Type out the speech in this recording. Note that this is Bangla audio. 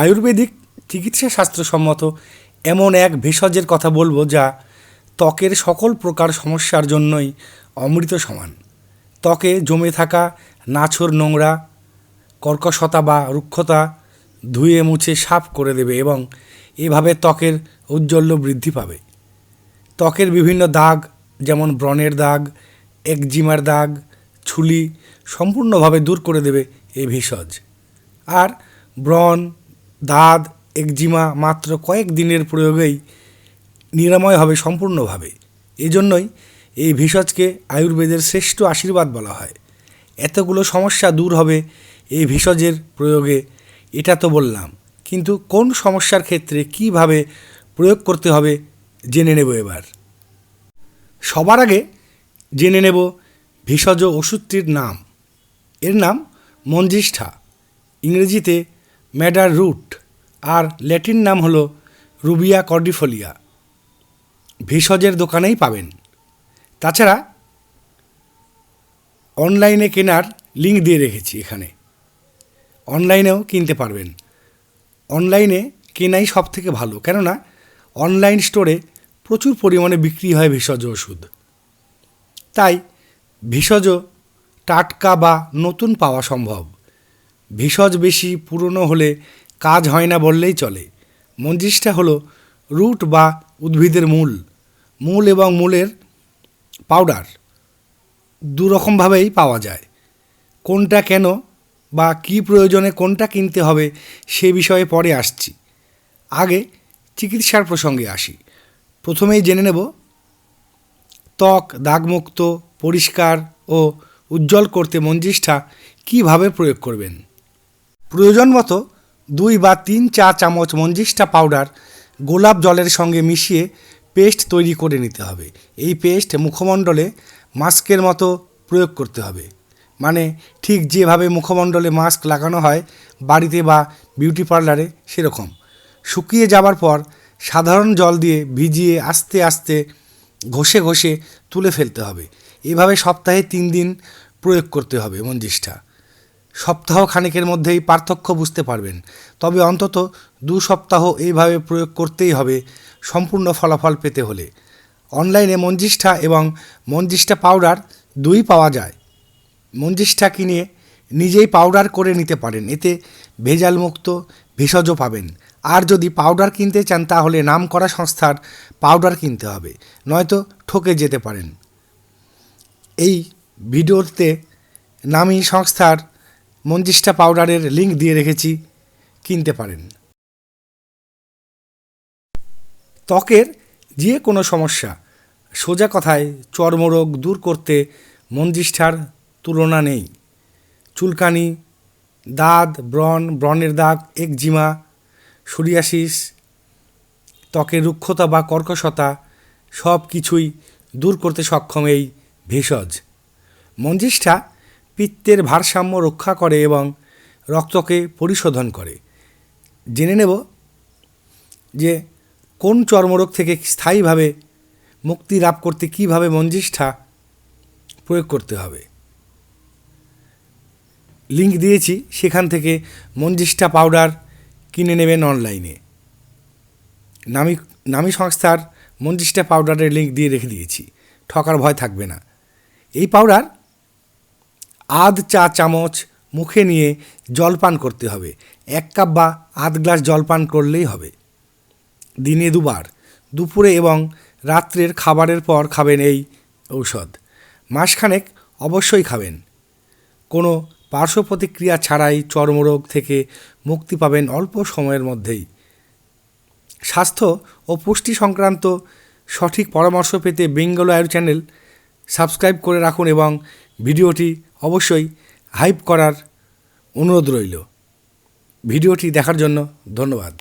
আয়ুর্বেদিক চিকিৎসা শাস্ত্রসম্মত এমন এক ভেষজের কথা বলব যা ত্বকের সকল প্রকার সমস্যার জন্যই অমৃত সমান। ত্বকে জমে থাকা নাছর নোংরা, কর্কশতা বা রুক্ষতা ধুয়ে মুছে সাফ করে দেবে এবং এভাবে ত্বকের ঔজ্জ্বল্য বৃদ্ধি পাবে। ত্বকের বিভিন্ন দাগ যেমন ব্রণের দাগ, একজিমার দাগ, ছুলি সম্পূর্ণভাবে দূর করে দেবে এই ভেষজ। আর ব্রণ দাঁত, একজিমা মাত্র কয়েক দিনের প্রয়োগেই নিরাময় হবে সম্পূর্ণভাবে। এজন্যই এই ভেষজকে আয়ুর্বেদের শ্রেষ্ঠ আশীর্বাদ বলা হয়। এতগুলো সমস্যা দূর হবে এই ভেষজের প্রয়োগে, এটা তো বললাম। কিন্তু কোন সমস্যার ক্ষেত্রে কীভাবে প্রয়োগ করতে হবে, জেনে নেব এবার। সবার আগে জেনে নেব ভেষজ ওষুধটির নাম। এর নাম মঞ্জিষ্ঠা। ইংরেজিতে ম্যাডার রুট, আর ল্যাটিন নাম হলো রুবিয়া কর্ডিফোলিয়া। ভেষজের দোকানেই পাবেন। তাছাড়া অনলাইনে কেনার লিঙ্ক দিয়ে রেখেছি এখানে। অনলাইনেও কিনতে পারবেন। অনলাইনে কেনাই সব থেকে ভালো, কেননা অনলাইন স্টোরে প্রচুর পরিমাণে বিক্রি হয় ভেষজ ওষুধ। তাই ভেষজ, টাটকা বা নতুন পাওয়া সম্ভব। ভেষজ বেশি পুরনো হলে কাজ হয় না বললেই চলে। মঞ্জিসটা হলো রুট বা উদ্ভিদের মূল। মূল এবং মূলের পাউডার দু রকমভাবেই পাওয়া যায়। কোনটা কেন বা কি প্রয়োজনে কোনটা কিনতে হবে সে বিষয়ে পরে আসছি। আগে চিকিৎসার প্রসঙ্গে আসি। প্রথমেই জেনে নেব, ত্বক দাগমুক্ত, পরিষ্কার ও উজ্জ্বল করতে মঞ্জিষ্ঠা কীভাবে প্রয়োগ করবেন? প্রয়োজন মতো দুই বা তিন চা চামচ মঞ্জিষ্ঠা পাউডার গোলাপ জলের সঙ্গে মিশিয়ে পেস্ট তৈরি করে নিতে হবে। এই পেস্ট মুখমণ্ডলে মাস্কের মতো প্রয়োগ করতে হবে। মানে ঠিক যেভাবে মুখমণ্ডলে মাস্ক লাগানো হয় বাড়িতে বা বিউটি পার্লারে সেরকম। শুকিয়ে যাবার পর সাধারণ জল দিয়ে ভিজিয়ে আস্তে আস্তে ঘষে ঘষে তুলে ফেলতে হবে। এভাবে সপ্তাহে তিন দিন প্রয়োগ করতে হবে মঞ্জিষ্ঠা সপ্তাহ খানেকের মধ্যেই পার্থক্য বুঝতে পারবেন। তবে অন্তত দু সপ্তাহ এইভাবে প্রয়োগ করতেই হবে সম্পূর্ণ ফলাফল পেতে হলে। অনলাইনে মঞ্জিষ্ঠা এবং মঞ্জিষ্ঠা পাউডার দুই পাওয়া যায়। মঞ্জিষ্ঠা কিনে নিজেই পাউডার করে নিতে পারেন, এতে ভেজালমুক্ত ভেষজও পাবেন। আর যদি পাউডার কিনতে চান, তাহলে নাম করা সংস্থার পাউডার কিনতে হবে, নয়তো ঠকে যেতে পারেন। এই ভিডিওতে নামি সংস্থার মঞ্জিষ্ঠা পাউডারের লিঙ্ক দিয়ে রেখেছি, কিনতে পারেন। ত্বকের যে কোনো সমস্যা, সোজা কথায় চর্মরোগ দূর করতে মঞ্জিষ্ঠার তুলনা নেই। চুলকানি, দাঁত, ব্রণ, ব্রণের দাগ, একজিমা, সোরিয়াসিস, ত্বকের রুক্ষতা বা কর্কশতা সব কিছুই দূর করতে সক্ষম এই ভেষজ। মঞ্জিষ্ঠা পিত্তের ভারসাম্য রক্ষা করে এবং রক্তকে পরিশোধন করে। জেনে নেব যে কোন চর্মরোগ থেকে স্থায়ীভাবে মুক্তি লাভ করতে কীভাবে মঞ্জিষ্ঠা প্রয়োগ করতে হবে। লিঙ্ক দিয়েছি, সেখান থেকে মঞ্জিষ্ঠা পাউডার কিনে নেবেন অনলাইনে। নামি নামি সংস্থার মঞ্জিষ্ঠা পাউডারের লিঙ্ক দিয়ে রেখে দিয়েছি। ঠকার ভয় থাকবে না। এই পাউডার আধ চা চামচ মুখে নিয়ে জল পান করতে হবে। এক কাপ বা আধ গ্লাস জল পান করলেই হবে। দিনে দুবার, দুপুরে এবং রাত্রের খাবারের পর খাবেন এই ঔষধ। মাসখানেক অবশ্যই খাবেন। কোনো পার্শ্ব প্রতিক্রিয়া ছাড়াই চর্মরোগ থেকে মুক্তি পাবেন অল্প সময়ের মধ্যেই। স্বাস্থ্য ও পুষ্টি সংক্রান্ত সঠিক পরামর্শ পেতে বেঙ্গল আয়ুর চ্যানেল সাবস্ক্রাইব করে রাখুন এবং ভিডিওটি অবশ্যই হাইপ করার অনুরোধ রইল। ভিডিওটি দেখার জন্য ধন্যবাদ।